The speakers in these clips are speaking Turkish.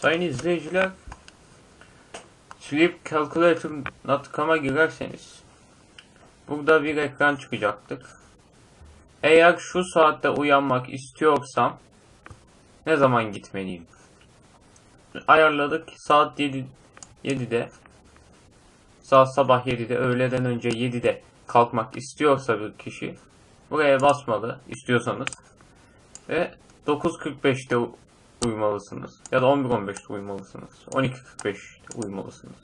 Sayın izleyiciler, sleepcalculator.com'a girerseniz burada bir ekran çıkacaktır. Eğer şu saatte uyanmak istiyorsam ne zaman gitmeliyim? Ayarladık saat 7 7'de saat sabah 7'de öğleden önce 7'de kalkmak istiyorsa bir kişi buraya basmalı istiyorsanız ve 9.45'te u- uyumalısınız. Ya da 11.15'te uyumalısınız. 12.45'te uyumalısınız.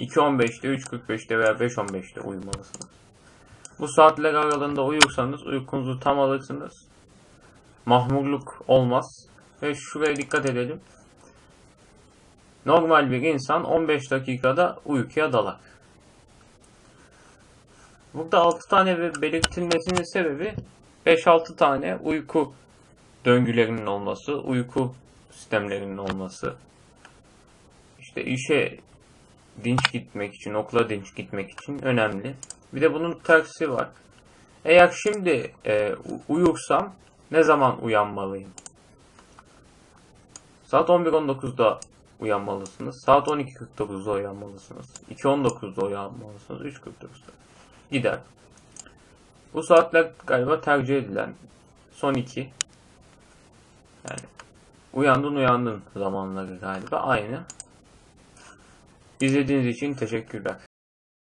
2.15'te, 3.45'te veya 5.15'te uyumalısınız. Bu saatler aralığında uyursanız uykunuzu tam alırsınız. Mahmurluk olmaz. Ve şuraya dikkat edelim. Normal bir insan 15 dakikada uykuya dalar. Burada 6 tane belirtilmesinin sebebi 5-6 tane uyku döngülerinin olması, uyku sistemlerinin olması, işte işe dinç gitmek için, okula dinç gitmek için önemli. Bir de bunun tersi var. Eğer şimdi e, uyursam ne zaman uyanmalıyım? Saat 11.19'da uyanmalısınız. Saat 12.49'da uyanmalısınız. 2.19'da uyanmalısınız. 3.49'da. Gider. Bu saatler galiba tercih edilen son iki. Yani uyandın uyandın zamanları galiba aynı. İzlediğiniz için teşekkürler.